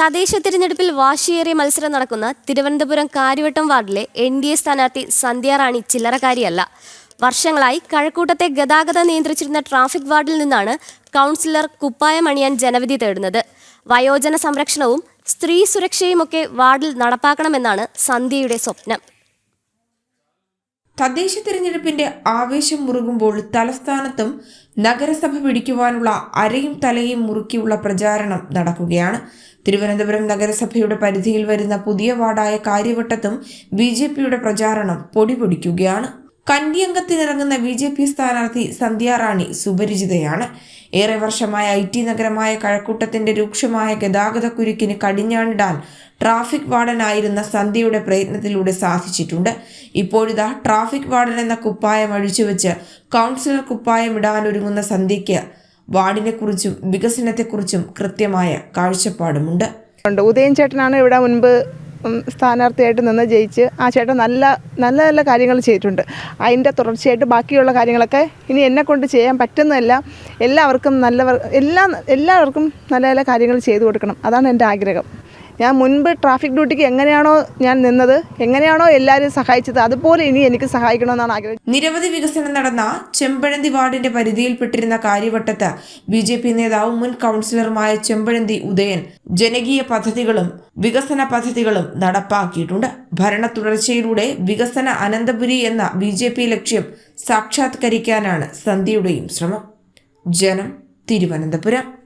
തദ്ദേശ തിരഞ്ഞെടുപ്പിൽ വാശിയേറിയ മത്സരം നടക്കുന്ന തിരുവനന്തപുരം കാര്യവട്ടം വാർഡിലെ എൻ ഡി എ സ്ഥാനാർത്ഥി സന്ധ്യാറാണി ചില്ലറക്കാരിയല്ല വർഷങ്ങളായി കഴക്കൂട്ടത്തെ ഗതാഗതം നിയന്ത്രിച്ചിരുന്ന ട്രാഫിക് വാർഡിൽ നിന്നാണ് കൗൺസിലർ കുപ്പായം അണിയാൻ ജനവിധി തേടുന്നത്. വയോജന സംരക്ഷണവും സ്ത്രീ സുരക്ഷയുമൊക്കെ വാർഡിൽ നടപ്പാക്കണമെന്നാണ് സന്ധ്യയുടെ സ്വപ്നം. തദ്ദേശ തിരഞ്ഞെടുപ്പിന്റെ ആവേശം മുറുകുമ്പോൾ തലസ്ഥാനത്തും നഗരസഭ പിടിക്കുവാനുള്ള അരയും തലയും മുറുക്കിയുള്ള പ്രചാരണം നടക്കുകയാണ്. തിരുവനന്തപുരം നഗരസഭയുടെ പരിധിയിൽ വരുന്ന പുതിയ വാർഡായ കാര്യവട്ടത്തും ബി പ്രചാരണം പൊടിപൊടിക്കുകയാണ് കന്യംഗത്തിനിറങ്ങുന്ന ബി ജെ പി സ്ഥാനാർത്ഥി സന്ധ്യ റാണി സുപരിചിതയാണ്. ഏറെ വർഷമായ ഐ ടി നഗരമായ കഴക്കൂട്ടത്തിന്റെ രൂക്ഷമായ ഗതാഗത കുരുക്കിന് കടിഞ്ഞാണിടാൻ ട്രാഫിക് വാർഡനായിരുന്ന സന്ധ്യയുടെ പ്രയത്നത്തിലൂടെ സാധിച്ചിട്ടുണ്ട്. ഇപ്പോഴിതാ ട്രാഫിക് വാർഡൻ എന്ന കുപ്പായം അഴിച്ചുവെച്ച് കൗൺസിലർ കുപ്പായം ഇടാനൊരുങ്ങുന്ന സന്ധ്യയ്ക്ക് വാർഡിനെക്കുറിച്ചും വികസനത്തെക്കുറിച്ചും കൃത്യമായ കാഴ്ചപ്പാടുമുണ്ട്. ഉദയൻ ചേട്ടനാണ് ഇവിടെ മുൻപ് സ്ഥാനാർത്ഥിയായിട്ട് നിന്ന് ജയിച്ച് ആ ചേട്ടൻ നല്ല നല്ല നല്ല കാര്യങ്ങൾ ചെയ്തിട്ടുണ്ട്. അതിന്റെ തുടർച്ചയായിട്ട് ബാക്കിയുള്ള കാര്യങ്ങളൊക്കെ ഇനി എന്നെ കൊണ്ട് ചെയ്യാൻ പറ്റുന്നതല്ല. എല്ലാവർക്കും നല്ലവർ എല്ലാ എല്ലാവർക്കും നല്ല നല്ല കാര്യങ്ങൾ ചെയ്തു കൊടുക്കണം. അതാണ് എന്റെ ആഗ്രഹം. ഞാൻ മുൻപ് ട്രാഫിക് ഡ്യൂട്ടിക്ക് എങ്ങനെയാണോ ഞാൻ നിന്നത് എങ്ങനെയാണോ എല്ലാവരും സഹായിച്ചത് അതുപോലെ ഇനി എനിക്ക് സഹായിക്കണമെന്നാണ് ആഗ്രഹം നിരവധി വികസനം നടന്ന ചെമ്പഴന്തി വാർഡിന്റെ പരിധിയിൽപ്പെട്ടിരുന്ന കാര്യവട്ടത്ത് ബി ജെ പി നേതാവും മുൻ കൗൺസിലറുമായ ചെമ്പഴന്തി ഉദയൻ ജനകീയ പദ്ധതികളും വികസന പദ്ധതികളും നടപ്പാക്കിയിട്ടുണ്ട്. ഭരണ തുടർച്ചയിലൂടെ വികസന അനന്തപുരി എന്ന ബി ജെ പി ലക്ഷ്യം സാക്ഷാത്കരിക്കാനാണ് സന്ധ്യയുടെയും ശ്രമം. ജനം തിരുവനന്തപുരം.